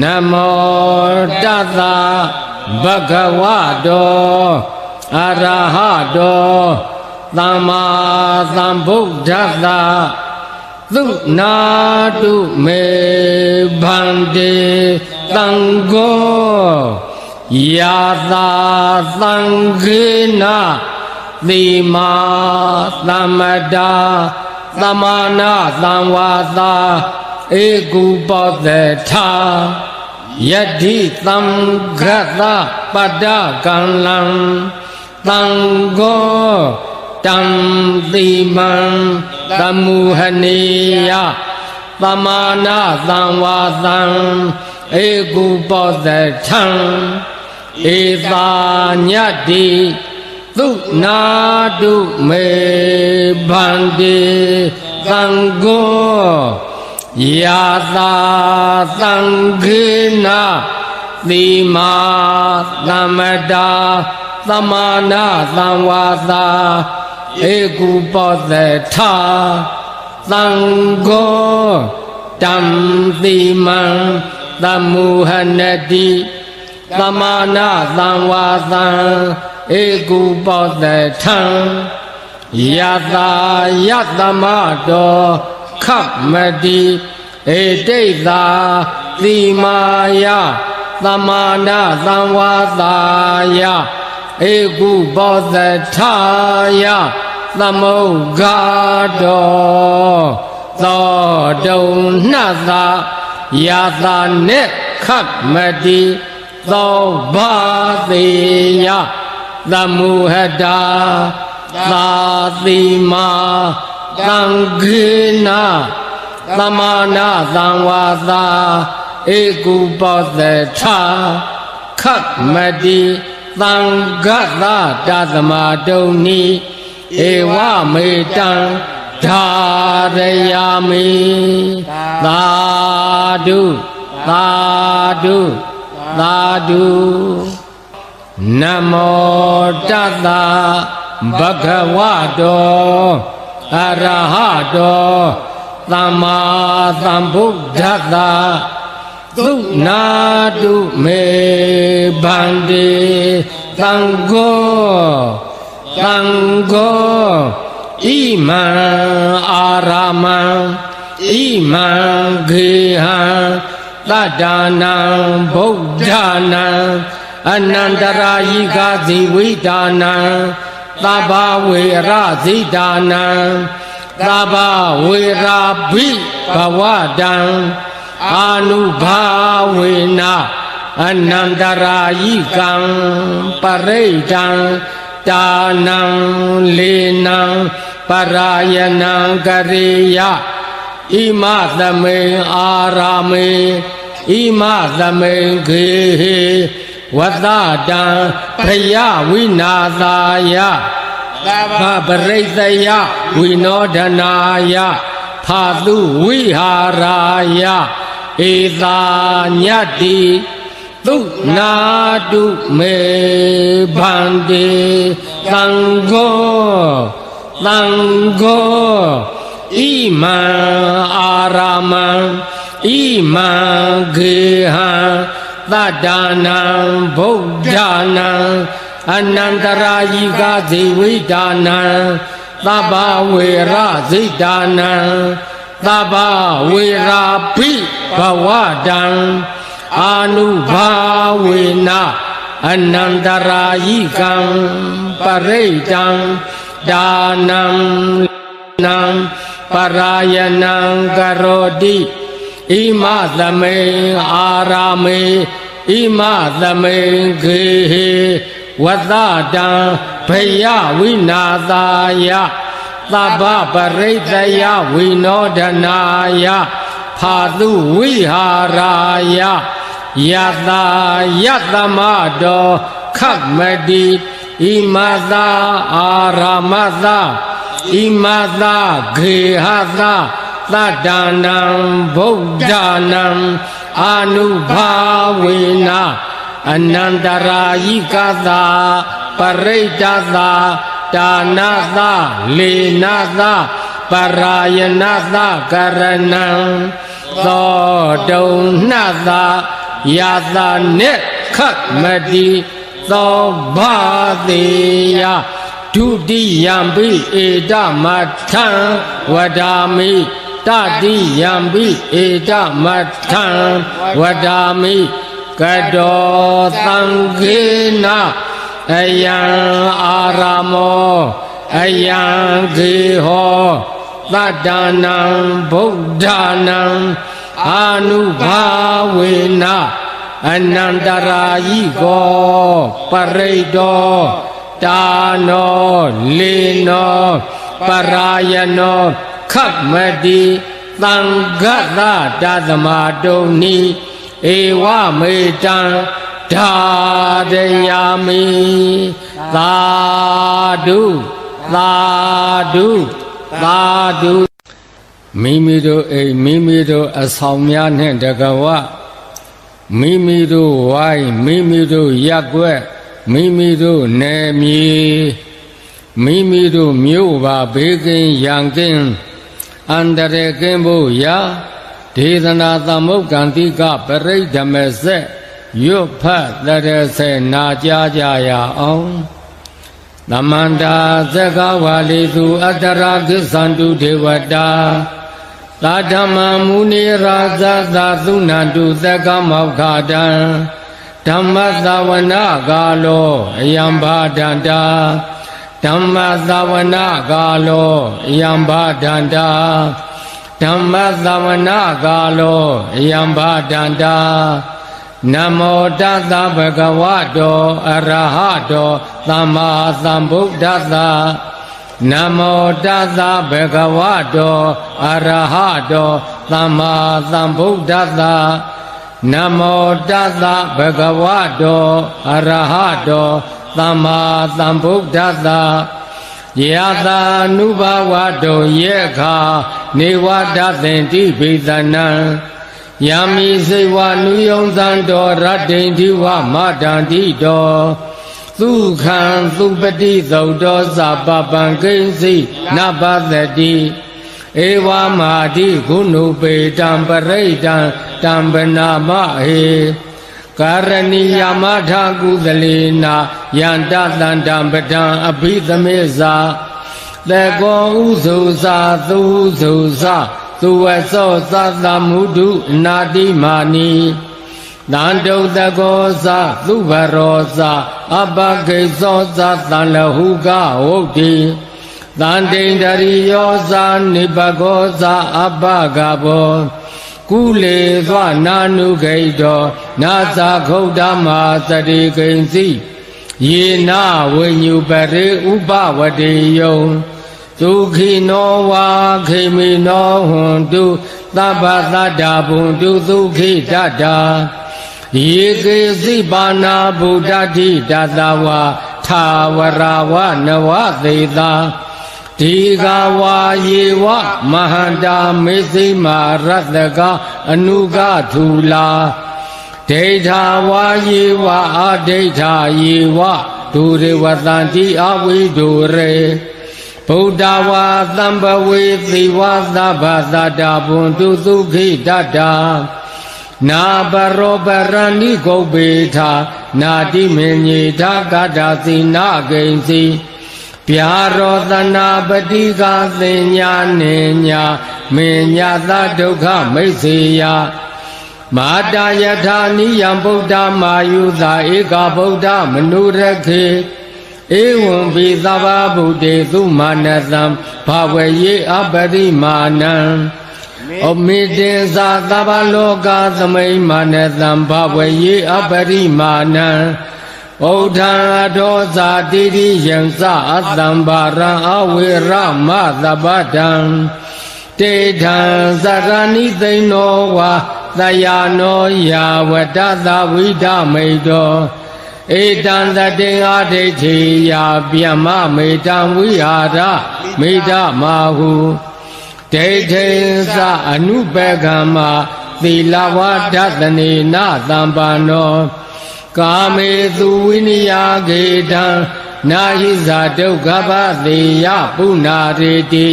နမောတတဘဂဝတောအရဟတောသမ္မာသမ္ဗုဒ္ဓတ္တသုနာတုမေဗန္တေသံဃောယာသာသံဃေနသီမာသမ္မတာသမာနာသံဝါသာ ဧကုပောတထာယတိသံဃတပတ္တကံလံသံဃောတံတိမံသမုဟနေယသမာနာသံဝါသံဧကုပောတထံဧသာညတိသုနာတုမေဗန္တိသံဃော ယာသာသံဃေနသီမာသမ္မတာသမာနာသံဝါသာဧကုပောတထာသံဃောတံတိမံသမုဟနတိသမာနာသံဝါသံဧကုပောတထံယတာယတမတော ခမတိဧတိတ်သာသီမာယသမာနာသံဝါသာယဧကုပောတထာယသမုဂ္ဂါတောသောတုံနှသာယတာနေခမတိသောဘာတိယသမုဟတာသာတိမာ သံဃေနသမာနာသံဝါသာဧကုပောတထာခမတိသံဃတတသမတုံနိဧဝမေတံဓာရယာမိသာဓုသာဓုသာဓုနမောတတဘဂဝတော အရဟတောသမ္မာသမ္ဗုဒ္ဓတ္တသုနာတုမေဗန္တိသံဃောသံဃောဣမံအာရမံဣမံခေဟံတတ္တနာဗုဒ္ဓနာအနန္တရာယိကဇိဝိဒါနာ သဗ္ဗဝေရဇိဒါနာသဗ္ဗဝေရာဘိဘဝတံအာနုဘာဝေနအနန္တရာယိကံပရိဒံတာနံလေနံပရာယနံကရေယဣမသမေအာရာမေဣမသမေခေဟေ ဝတ္တတံဖယဝိနာသာယသဗ္ဗပရိသယဝိနောဒနာယဖာတုဝိဟာရာယဧသာညတ္တိသုနာတုမေဗန္တိသံဃောသံဃောဣမံအာရမံဣမံခေဟံ တတ္တနာဗုဒ္ဓနာအနန္တရာယိကဇေဝိဒါနာသဗ္ဗဝေရဇိဒါနာသဗ္ဗဝေရာဘိဘဝတံအာနုဘာဝေနအနန္တရာယိကံပရိတံဒါနံနံပရာယနံကရောတိဣမသမေအာရာမေ ဣမသမေခေဟေဝတ္တတံဘယဝိနာသာယသဗ္ဗပရိတယဝိနောဒနာယဖာတုဝိဟာရာယယတာယတမတောခတ်မတိဣမသာအာရမသာဣမသာခေဟသာ တတ္တနံဗုဒ္ဓနံအာနုဘာဝေနအနန္တရာယိကသာပရိတ္တသာဒါနသာလေနသာပရာယနသာကရဏံဣသောတုံနှသာယာတာနဲ့ခတ်မတိသောဘာသေးယဒုတိယံပိဧတမထံဝဒါမိ တတိယံပိဧတမထံဝဒါမိကတောသံဃေနအယံအာရမောအယံဂေဟောတတ္တနံဗုဒ္ဓနံအာနုဘာဝေနအနန္တရာယိကောပရိတောတာနောလေနောပရာယနော ခတ်မတိသံဃတတသမတုန်နိဧဝမေတံဓာရယာမိသာဓုသာဓုသာဓုမိမိတို့အိမ်မိမိတို့အဆောင်များနှင့်တကဝမိမိတို့ဝိုင်းမိမိတို့ရက်ွက်မိမိတို့နယ်မြေမိမိတို့မြို့ပါဘေးကင်းရန်ကင်း အန္တရာယ်ကင်းဖို့ရာဒေသနာသမုတ်ကံတိကပရိဒမဆက်ရွတ်ဖတ်တရစေနာကြားကြရအောင်သမန္တာသက္ကဝါလိသူအတ္တရာကိသန္တုဒေဝတာသာဓမ္မမုနိရာဇသာသုဏန္တုသက္ကမောက္ခတံဓမ္မသဝနာကာလောအယံဘာဒန္တာ ဓမ္မသဝနာကာလောအယံဘာဒန္တာဓမ္မသဝနာကာလောအယံဘာဒန္တာနမောတသဗ္ဗဂဝတောအရဟတောသမ္မာသမ္ဗုဒ္ဓသနမောတသဗ္ဗဂဝတောအရဟတောသမ္မာသမ္ဗုဒ္ဓသနမောတသဗ္ဗဂဝတောအရဟတော သမ္မာသမ္ဗုဒ္ဓသယတာနုဘဝတောယေခာနေဝတသင်တိဘိသနံယမိစေဝနုယုံသံတော်ရတ္တိန်တိဝမတန္တိတော်သုခံသုပတိသုတ်တော်သပပံကိဉ္စီနပသတိဧဝမာတိဂုဏုပေတံပရိဒံတံပနာမဟေ ကာရဏီယမထာကုသလေနာယန္တတန္တံပဒံအဘိသမေဇာသေကောဥစုသာသူဥစုသာသူဝသောသသမုဒုနာတိမာနီတန်တုတကောသသူဘရောသအပကိသောသတန်လဟုကဟုတ်တိတန်တိန်တရိယောသနိပကောသအပကဘော ကုလေသောနာနုဂိတောနာသာခုတ်ဓမ္မာတတိကိဉ္စီယေနဝိညုပရိဥပဝတိယုံဒုခိနောဝါခိမိနောဟွန်တုသဗ္ဗသတ္တာဘုံတုဒုခိတတ္တာယေကေစိပါဏာဗုဒ္ဓတိတတဝါသာဝရဝနဝသေတာ ဒီဃဝါယေဝမဟန္တာမေသိမာရတ္တကအနုကထူလာဒိဋ္ဌာဝါယေဝအာဒိဋ္ဌာယေဝဒုရေဝတန္တိအဝိဒုရေဗုဒ္ဓဝါသံဘဝေသီဝသဗ္ဗသတ္တဘွန်တုသုခိတတ္တာနာဘရောပရဏိဂုတ်ပေထာနာတိမေညေထာကတာစီနာဂိဉ္စီ ဗျာရောသနာပတိကသင်ညာနေညာမေညာသဒုက္ခမိတ်စေယမာတာယထာနိယံဗုဒ္ဓမာယုသာဧကဗုဒ္ဓမနုရခေဧဝံပိသဗ္ဗဗုတေသုမာနသံဘာဝယေအပရိမာဏံဩမေတေသာသဗ္ဗလောကသမိမာနသံဘာဝယေအပရိမာဏံ ဩထံအထောဇာတိရိယံသအတံဘာရံအဝေရမသဗ္ဗတံတေထံသရဏိသိဏောဝါသယာနောယာဝတ္တသဝိဒမိတောဧတံတတေအာဒိဋ္ဌိယာဗျမမေတံဝိဟာရမေတ္တမဟုဒိဋ္ဌိသအနုပကမ္မသီလဝဒသနေနသံပန္နော ကာမေသူဝိနိယာဂေတံနာဟိဇာဒုက္ခပသေယပုဏ္ဏရေတိ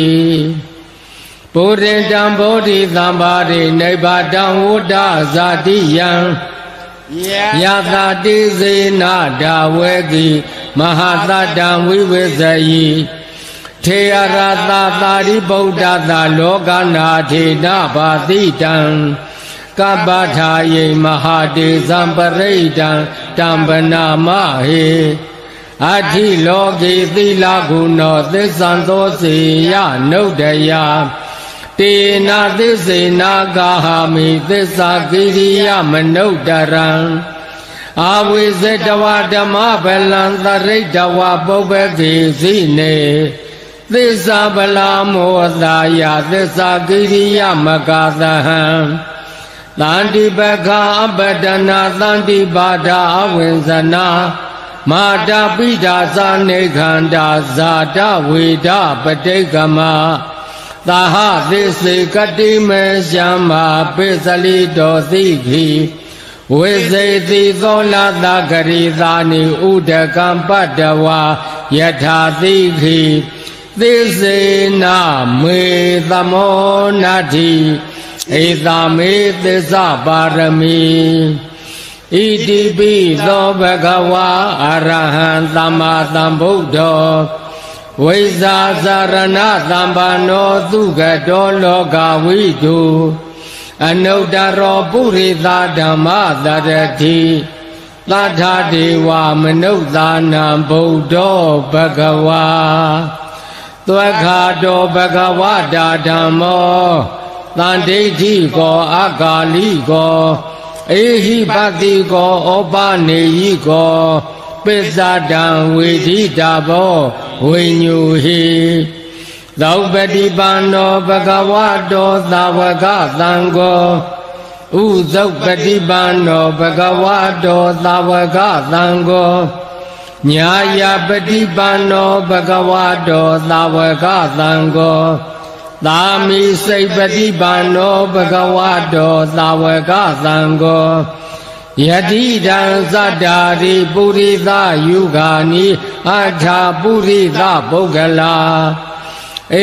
ဗုဒ္ဓံတံဗောဓိသမ္ပါရိနိဗ္ဗာတံဝတ္တဇာတိယံယတာတိစေနာဒါဝေတိမဟာသတ္တံဝိဝေဇယိထေရရသသာရိဗုဒ္ဓသာလောကနာထေနဘာတိတံ ကပ္ပထာယေမဟာတေဇံပရိဒံတံပနာမဟေအဋ္ဌိလောကေသီလဂုဏောသစ္ဆံသောစေယနုဒ္ဒယတေနာသစ္စေနာကာဟာမိသစ္စာကိရိယမနုဒရံအာဝိဇတဝဓမ္မဗလံသရိတဝပုပ္ပကေစီနေသစ္စာဗလာမောသာယသစ္စာကိရိယမကသဟံ တန္တိပခာအပဒနာတန္တိပါဒာအဝိဇနာမာတာပိဒါသာနေခန္ဓာဇာတဝေဒပဋိကမသာဟသစ္စေကတိမေရှမ္မာပိစလိတောသိခိဝိဇေတိသောလတဂရိသာနိဥဒကံပတ္တဝါယထာသိခိသစ္စေနာမေသမောနာတိ ဧသာမေသစ္စာပါရမီဣတိပိသောဘဂဝါအရဟံသမ္မာသမ္ဗုဒ္ဓောဝိဇာဇာရဏသမ္ပါနောသုခတောလောကဝိတုအနုတ္တရောပုရိသဓမ္မတရတိသတ္ထဒေဝမနုဿာနံဗုဒ္ဓောဘဂဝါသွက်ခါတောဘဂဝတာဓမ္မော တန်ဒိဋ္ဌိကောအကာလိကောအေဟိပတိကောဩပနေယိကောပိစ္ဆဒံဝေဒိတာဘောဝိညူဟိသောပတိပန္နောဘဂဝတောသာဝကသံဃောဥဇုပတိပန္နောဘဂဝတောသာဝကသံဃောညာယပတိပန္နောဘဂဝတောသာဝကသံဃော သာမိစိတ်ပฏิပန္နောဘဂဝတောသာဝကသံဃောယတိတံသတ္တာရိပုရိသယုဂာနိအထာပုရိသပုဂ္ဂလာ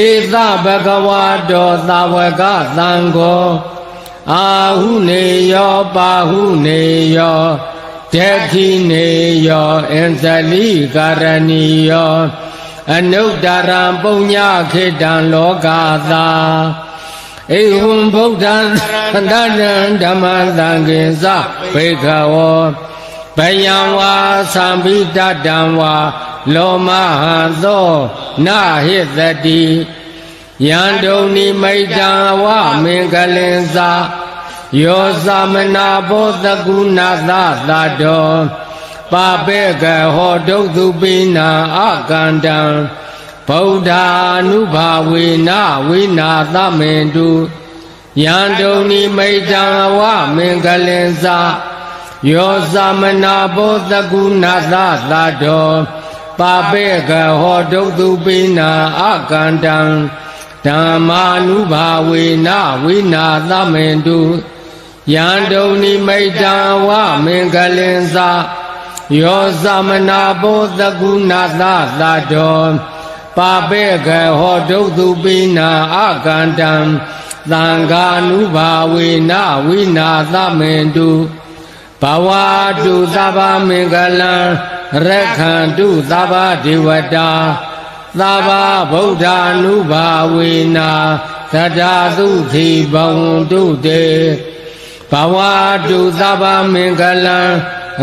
ဧသဘဂဝတောသာဝကသံဃောအာဟုနေယောပါဟုနေယောဒက္ခိနေယောအင်ဇလိကာရဏီယော အနုတ္တရံပုံညခေတံလောကသာဧဝံဗုဒ္ဓံသန္တနံဓမ္မသံဃင်္စဘေခဝောဘယံဝါသံဘိတတံဝါလောမဟံသောနာဟိတတိယံဒုံနိမိတံဝမင်္ဂလင်္စာယောသမနာဘောတကုဏသသတော ပါပေကဟောဒုက္သူပိနာအကန္တံဗုဒ္ဓ ानु ဘာဝေနဝိနာသမင်တုယံတုန်နိမိတံဝမင်္ဂလင်္စာယောသမနာဘောတကုဏသသတောပါပေကဟောဒုက္သူပိနာအကန္တံဓမ္မာနုဘာဝေနဝိနာသမင်တုယံတုန်နိမိတံဝမင်္ဂလင်္စာ ယောသမနာဘောတကုဏသသတောပါပေကဟောဒုက္သူပိနာအကန္တံသံဃာနုဘာဝေနဝိနာသမင်တုဘဝတုသဗ္ဗမင်္ဂလံရခန္တုသဗ္ဗဒေဝတာသဗ္ဗဗုဒ္ဓ ानु ဘာဝေနာသတ္တသုခိဘဝန္တုတေဘဝတုသဗ္ဗမင်္ဂလံ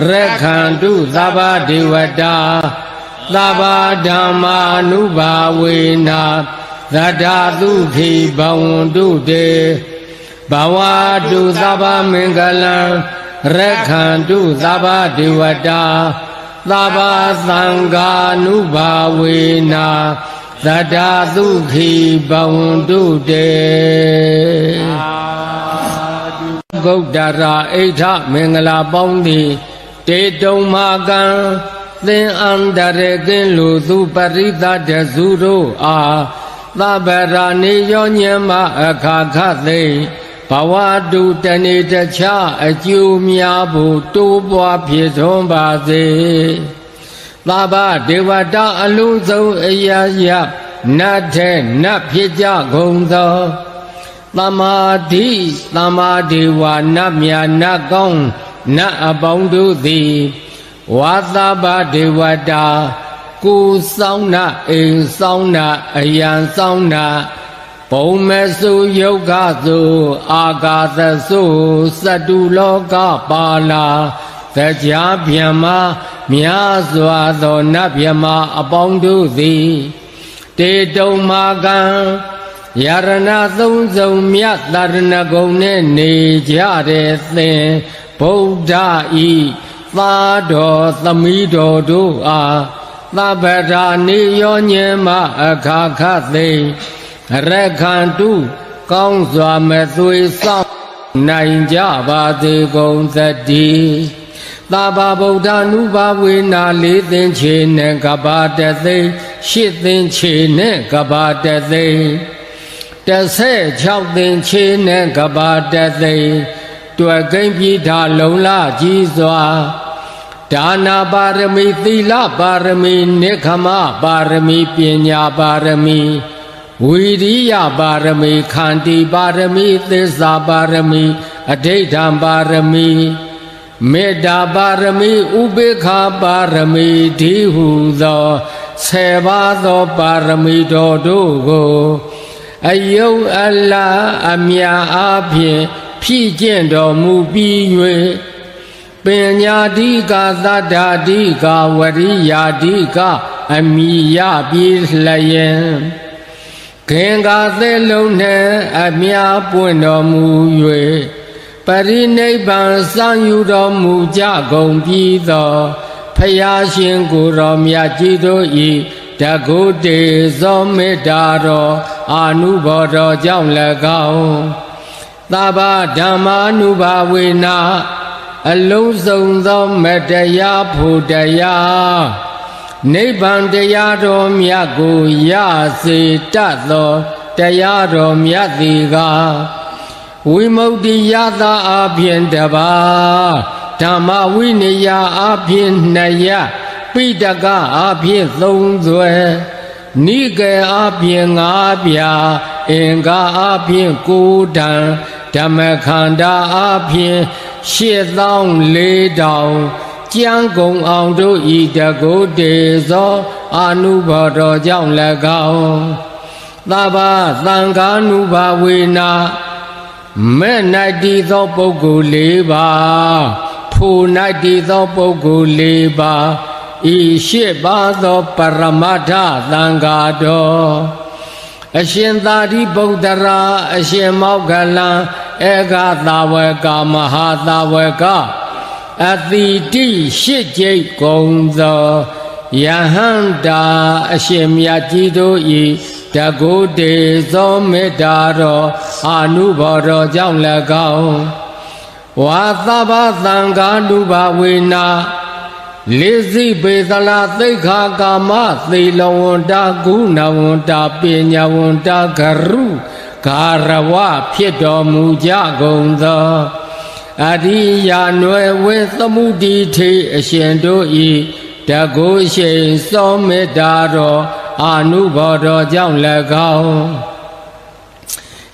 ရခန္တုသဗ္ဗဒေဝတာသဗ္ဗဓမ္မာနုဘာဝေနာသတ္တသုခိဘဝန္တုတေဘဝတုသဗ္ဗမင်္ဂလံရခန္တုသဗ္ဗဒေဝတာသဗ္ဗသံဃာနုဘာဝေနာသတ္တသုခိဘဝန္တုတေဂုတ်တရာအိဋ္ဌမင်္ဂလာပေါင်းသည် တေတုံမာကံသင်္အန္တရကင်းလူသူပရိသတဇုတို့အားသဗ္ဗရာနေယောညမအခါခသိဘဝတုတဏိတခြားအကျိုးများဖို့တိုးပွားဖြစ်ထွန်းပါစေသဗ္ဗဒေဝတာအလုံးစုံအရာရနတ်ထဲနတ်ဖြစ်ကြကုန်သောသမာဓိသမာဒေဝနတ်မြာနတ်ကောင်း နတ်အပေါင်းတို့သည်ဝါသဗဒေဝတာကိုယ်ဆောင်နာအိမ်ဆောင်နာအယံဆောင်နာဘုံမစုယုတ်ကသုအာကာသစုစတုလောကပါလာတရားဗျမများစွာသောနတ်ဗျမအပေါင်းတို့သည်တေတုံမာကံယရဏသုံးစုံမြတ်တရဏဂုံနဲ့နေကြတဲ့သင် ဗုဒ္ဓဤသာတော်သမီးတော်တို့အားသဗ္ဗရာနေရောညင်မအခါခသိရခန္တုကောင်းစွာမသွေဆောင်နိုင်ကြပါသေးကုန်သတည်းသာဘာဗုဒ္ဓ ानु ဘာဝေနာလေးသိင်ချေနဲ့ကဘာတသိရှစ်သိင်ချေနဲ့ကဘာတသိ16သိင်ချေနဲ့ကဘာတသိ တွေ့ကိမ့်ပြည်ထာလုံလကြီးစွာဒါနာပါရမီသီလပါရမီနိခမပါရမီပညာပါရမီဝီရိယပါရမီခန္တီပါရမီသစ္စာပါရမီအဋိဋ္ဌံပါရမီမေတ္တာပါရမီဥပေက္ခပါရမီဒီဟုသောဆေပါးသောပါရမီတော်တို့ကိုအယုတ်အလာအမြာအားဖြင့် ဖြည့်ကျင့်တော်မူပြီး၍ပညာတိကာသတ္တာတိကာဝရိယာတိကအမိယပြေလျင်ခင်ကာသဲလုံးနဲ့အမြပွင့်တော်မူ၍ပရိနိဗ္ဗာန်စံယူတော်မူကြကုန်ပြီးသောဖယားရှင်ကိုယ်တော်မြတ်ကြီးတို့ဤတကုတေဇောမေတ္တာတော်အာနုဘော်တော်ကြောင့်၎င်း သဗ္ဗဓမ္မာနုဘာဝေနာအလုံးစုံသောမတရားဖို့တရားနိဗ္ဗာန်တရားတော်မြတ်ကိုရစေတတ်သောတရားတော်မြတ်သည်ကဝိမု ക്തി ယတာအပြင်တပါဓမ္မဝိနည်းအပြင်နှစ်ရပိတကအပြင်သုံးသွဲနိကေအပြင်ငါးပြာအင်္ဂါအပြင်ကိုးတန် ဓမ္မခန္ဓာအပြင်ရှစ်သောင်းလေးတောင်ကြံကုံအောင်တို့ဤတကုတေသောအာနုဘောတော်ကြောင့်၎င်းသဗ္ဗသံဃာနုဘာဝေနာမဲ့၌တည်သောပုဂ္ဂိုလ်၄ပါးထို၌တည်သောပုဂ္ဂိုလ်၄ပါးဤရှစ်ပါးသောပရမတ္ထသံဃာတော်အရှင်သာရိပုတ္တရာအရှင်မောက္ခလံ ဧကသာဝကမဟာသာဝကအတိတိရှစ်ကျိတ်ကုံသောယဟန္တာအရှင်မြတ်ကြီးတို့ဤတကုတေသောမေတ္တာတော်အာနုဘော်တော်ကြောင့်၎င်းဝါသဗ္ဗသံဃာနုဘဝေနာလေးစိပေသလာသိခာကာမသေလဝန္တာကုဏဝန္တာပညာဝန္တာဂရု ဂါရဝဖြစ်တော်မူကြကုန်သောအရိယာနွယ်ဝေသမှုတိထေအရှင်တို့ဤတကုရှိန်စောမေတ္တာတော်အာနုဘော်တော်ကြောင့်၎င်း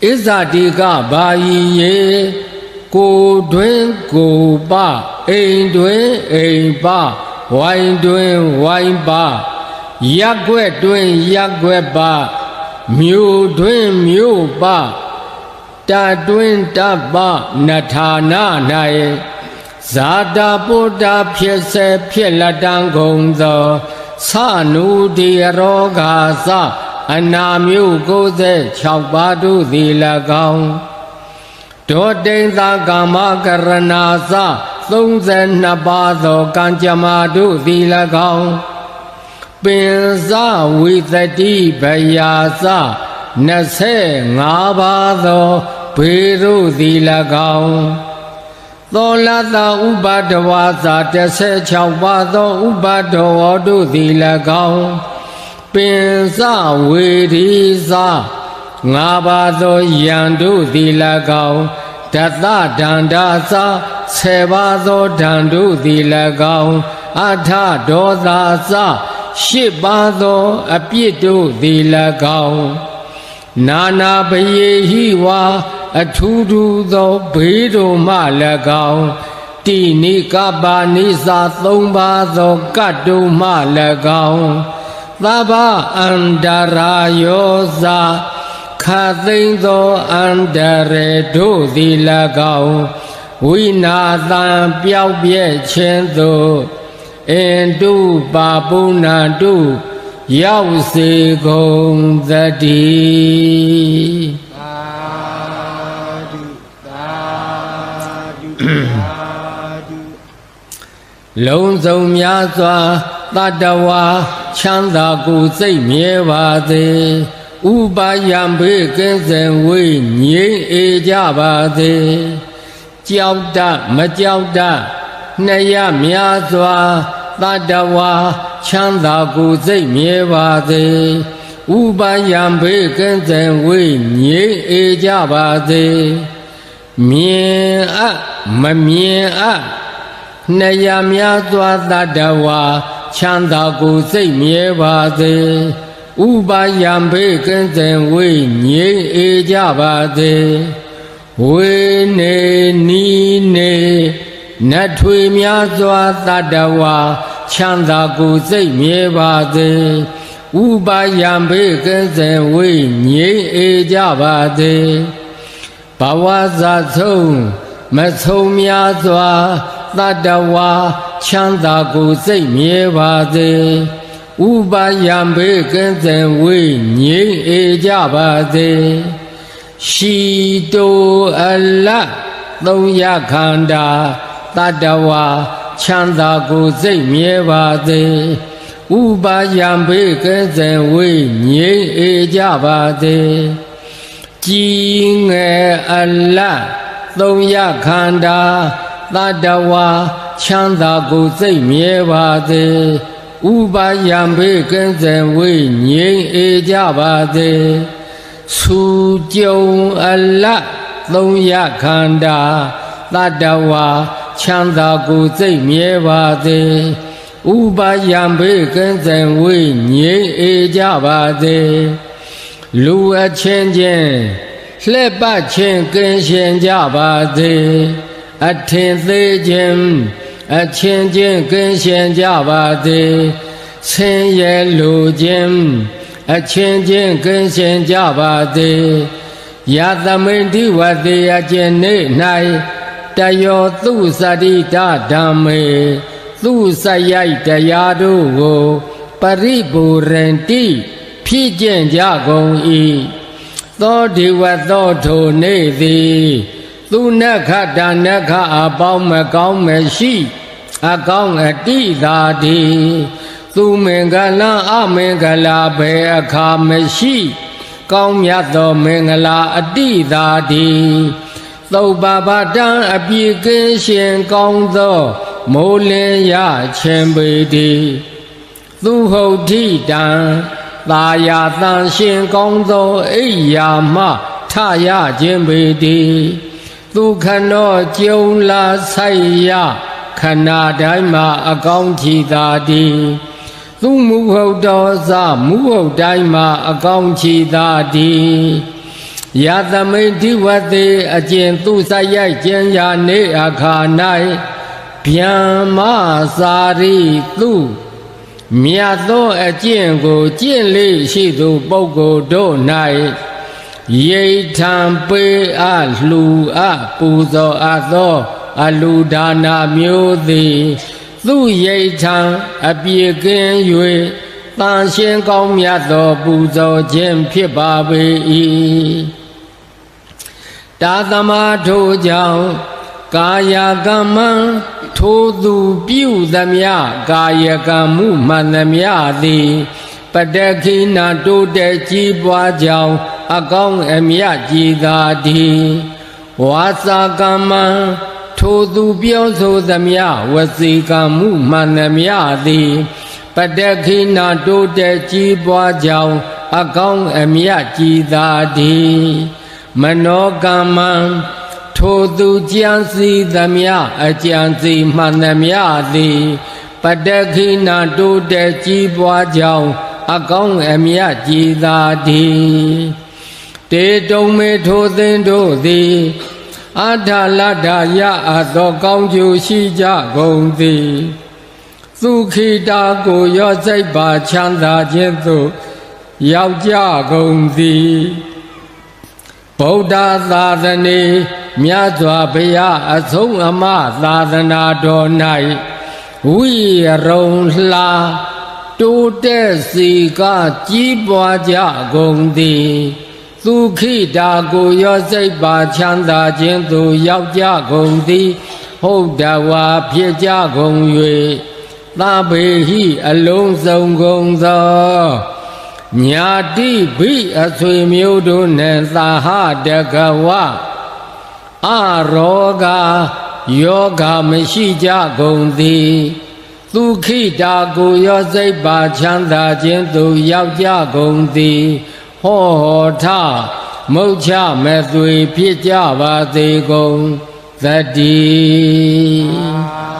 ဣဇတိကဘာယီယေကိုတွင်ကိုပအိမ်တွင်အိမ်ပဝိုင်းတွင်ဝိုင်းပရက်ွက်တွင်ရက်ွက်ပ မြို့တွင်မြို့ပတတွင်တပနထာနာ၌ဇာတာပုတ္တဖြစ်စေဖြစ်လက်တန်းကုန်သောသနုတိရောဂါသအနာမျိုး96ပါးတို့သည်၎င်းဒေါတိန်သာကာမကရဏာသ32ပါးသောကံကြမ္မာတို့သည်၎င်း ပင်စဝိသတိဗယာစ25ပါးသောဘေတို့သည်၎င်းသောလတဥပဒဝါစာ16ပါးသောဥပဒဝောတို့သည်၎င်းပင်စဝေဒီစာငါးပါးသောယံတို့သည်၎င်းတတဒန္တာစာဆေပါးသောဒံတို့သည်၎င်းအထဒေါသာစာ ရှစ်ပါးသောအပြစ်တို့သည်၎င်းနာနာပယေဟိဝါအထူးထူးသောဘေးတို့မှ၎င်းတိနိကပ္ပါနိစာသုံးပါးသောကတ်တို့မှ၎င်းသဗ္ဗအန္တရာယောဇာခသိမ့်သောအန္တရေတို့သည်၎င်းဝိနာသံပျောက်ပြဲ့ခြင်းသို့ အင်တုပါပုဏ္ဏတုရောက်စေကုန်သတည်းသာဓုသာဓုသာဓုလုံးစုံများစွာတတ္တဝါချမ်းသာကိုယ်စိတ်မြဲပါစေဥပါယံဘေးကင်းစင်ဝေးငြိမ်းအေကြပါစေကြောက်တမကြောက်တနှစ်ရများစွာ တတ္တဝါချမ်းသာကိုယ်စိတ်မြဲပါစေဥပါယံဘေးကင်းစင်ဝေးငြိမ်းအေကြပါစေမြင်အပ်မမြင်အပ်နှစ်ရများသွားတတ္တဝါချမ်းသာကိုယ်စိတ်မြဲပါစေဥပါယံဘေးကင်းစင်ဝေးငြိမ်းအေကြပါစေဝေနေနီနေနတ်ထွေများစွာတတ္တဝါ ချမ်းသာကိုယ်စိတ်မြဲပါစေဥပါယံဘေးကင်းစင်ဝေးငြိမ်းအေကြပါစေဘဝဇာဆုံးမဆုံးများစွာတတ္တဝါချမ်းသာကိုယ်စိတ်မြဲပါစေဥပါယံဘေးကင်းစင်ဝေးငြိမ်းအေကြပါစေရှိတိုအလတ်သုံးရခန္ဓာတတ္တဝါ ချမ်းသာကိုယ်စိတ်မြဲပါစေဥပါယံဘေးကင်းစင်ဝေးငြိမ်းအေကြပါစေကြည်ငယ်အလတ်သုံးရခန္ဓာတတ္တဝါချမ်းသာကိုယ်စိတ်မြဲပါစေဥပါယံဘေးကင်းစင်ဝေးငြိမ်းအေကြပါစေဆူကြုံအလတ်သုံးရခန္ဓာတတ္တဝါ ချမ်းသာကိုယ်စိတ်မြဲပါစေဥပါယံဘေးကင်းစင်ဝေးငြိမ်းအေကြပါစေလူအချင်းချင်းလှဲ့ပတ်ချင်းကင်းရှင်ကြပါစေအထင်သေးခြင်းအချင်းချင်းကင်းရှင်ကြပါစေဆင်းရဲလူခြင်းအချင်းချင်းကင်းရှင်ကြပါစေယသမိန်တိဝတေအကျင့်နေ၌ တယောသူစတိတဓမ္မေသူစရိုက်တရားတို့ကိုပရိပူရန္တိဖြစ်ကျင့်ကြကုန်၏သောဒေဝသောထိုနေသည်သူနက္ခတနက္ခအပေါင်းမကောင်းမရှိအကောင်းအတိသာတိသူမင်္ဂလာအမင်္ဂလာဘယ်အခါမရှိ ကောင်းမြတ်သောမင်္ဂလာအတိသာတိ သုပ္ပပတံအပြေကင်းရှင်ကောင်းသောမိုးလင်းရခြင်းပေတိသူဟုတ်တိတံသာယာတန်ရှင်ကောင်းသောအိယာမှထရခြင်းပေတိသူခနောကျုံလာဆိုင်ရခဏတိုင်းမှာအကောင်းကြည်သာတိသူမူဟုတ်တော်သမူဟုတ်တိုင်းမှာအကောင်းကြည်သာတိ ယသမိန်ဒီဝတေအကျင့်သူစရိုက်ကျင်ရာနေအခါ၌ဗျံမစာရိသူမြတ်သောအကျင့်ကိုကျင့်လေရှိသူပုဂ္ဂိုလ်တို့၌ယေထံပေအလှူအပူဇော်အပ်သော အလူဒါနာမျိုးသည်သူယေထံအပြေကင်း၍တန်ရှင်းကောင်းမြတ်သောပူဇော်ခြင်းဖြစ်ပါပေ၏ တာသမထိုကြောင့်ကာယကမ္မံထိုသူပြုသမျှကာယကံမှုမှန်သမျှသည်ပတခိနာတိုးတက်ကြီးပွားကြောင်းအကောင်းအမြတ်ကြည်သာသည်ဝါစာကမ္မံထိုသူပြောဆိုသမျှဝစီကံမှုမှန်သမျှသည်ပတခိနာတိုးတက်ကြီးပွားကြောင်းအကောင်းအမြတ်ကြည်သာသည် မနောကမ္မံထိုသူကြံစီသမျှအကြံစီမှန်သမျှသည်ပတခိနာတိုးတက်ကြီးပွားကြောင်းအကောင်းအမြတ်ကြည်သာသည်ပတေတုံမေထိုသင်တို့သည်အာထလတ္တရအပ်သောကောင်းကျိုးရှိကြကုန်သည်သုခိတာကိုရောစိတ်ပါချမ်းသာခြင်းသို့ရောက်ကြကုန်သည် ဗုဒ္ဓသာသနေမြတ်စွာဘုရားအဆုံးအမသာသနာတော်၌ဝိရုံလှာတိုးတက်စီကကြီးပွားကြကုန်သည်သုခိတာကိုရောစိတ်ပါချမ်းသာခြင်းသို့ရောက်ကြကုန်သည်ဟုတ်တဝါဖြစ်ကြကုန်၍သဗ္ဗေဟိအလုံးစုံကုန်သော ညာတိဘိအဆွေမျိုးတို့နှင့်သာဟတကဝအရောဂယောဂမရှိကြကုန်သည်သုခိတာကိုရောစိတ်ပါချမ်းသာခြင်းသို့ရောက်ကြကုန်သည်ဟောဟောထမုတ်ချမဲ့သွေဖြစ်ကြပါသေးကုန်သတ္တိသာ